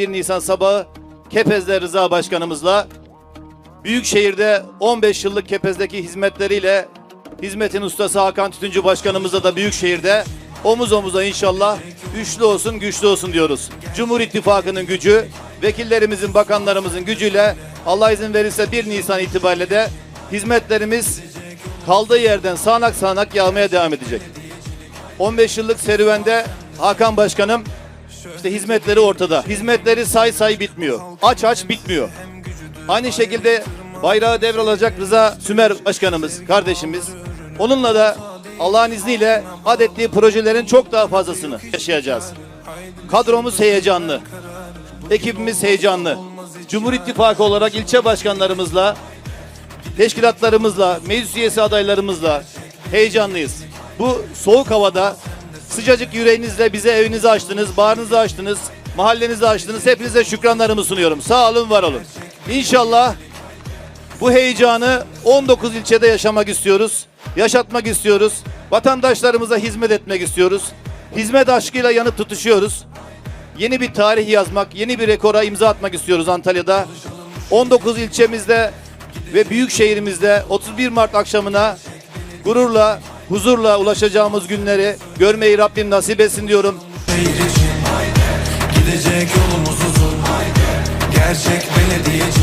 1 Nisan sabahı Kepez'de Rıza Başkanımızla Büyükşehir'de 15 yıllık Kepez'deki hizmetleriyle hizmetin ustası Hakan Tütüncü Başkanımızla da Büyükşehir'de omuz omuza inşallah üçlü olsun güçlü olsun diyoruz. Cumhur İttifakı'nın gücü, vekillerimizin, bakanlarımızın gücüyle Allah izin verirse 1 Nisan itibariyle de hizmetlerimiz kaldığı yerden sağanak sağanak yağmaya devam edecek. 15 yıllık serüvende Hakan Başkanım işte hizmetleri ortada. Hizmetleri say say bitmiyor. Aç aç bitmiyor. Aynı şekilde bayrağı devralacak Rıza Sümer Başkanımız, kardeşimiz. Onunla da Allah'ın izniyle adetli projelerin çok daha fazlasını yaşayacağız. Kadromuz heyecanlı. Ekibimiz heyecanlı. Cumhur İttifakı olarak ilçe başkanlarımızla, teşkilatlarımızla, meclis üyesi adaylarımızla heyecanlıyız. Bu soğuk havada sıcacık yüreğinizle bize evinizi açtınız, bağrınızı açtınız, mahallenizi açtınız. Hepinize şükranlarımı sunuyorum. Sağ olun, var olun. İnşallah bu heyecanı 19 ilçede yaşamak istiyoruz. Yaşatmak istiyoruz. Vatandaşlarımıza hizmet etmek istiyoruz. Hizmet aşkıyla yanıp tutuşuyoruz. Yeni bir tarih yazmak, yeni bir rekora imza atmak istiyoruz Antalya'da. 19 ilçemizde ve büyük şehrimizde 31 Mart akşamına gururla, huzurla ulaşacağımız günleri görmeyi Rabbim nasip etsin diyorum. Gidecek yolumuz uzun Gerçek belediyecilik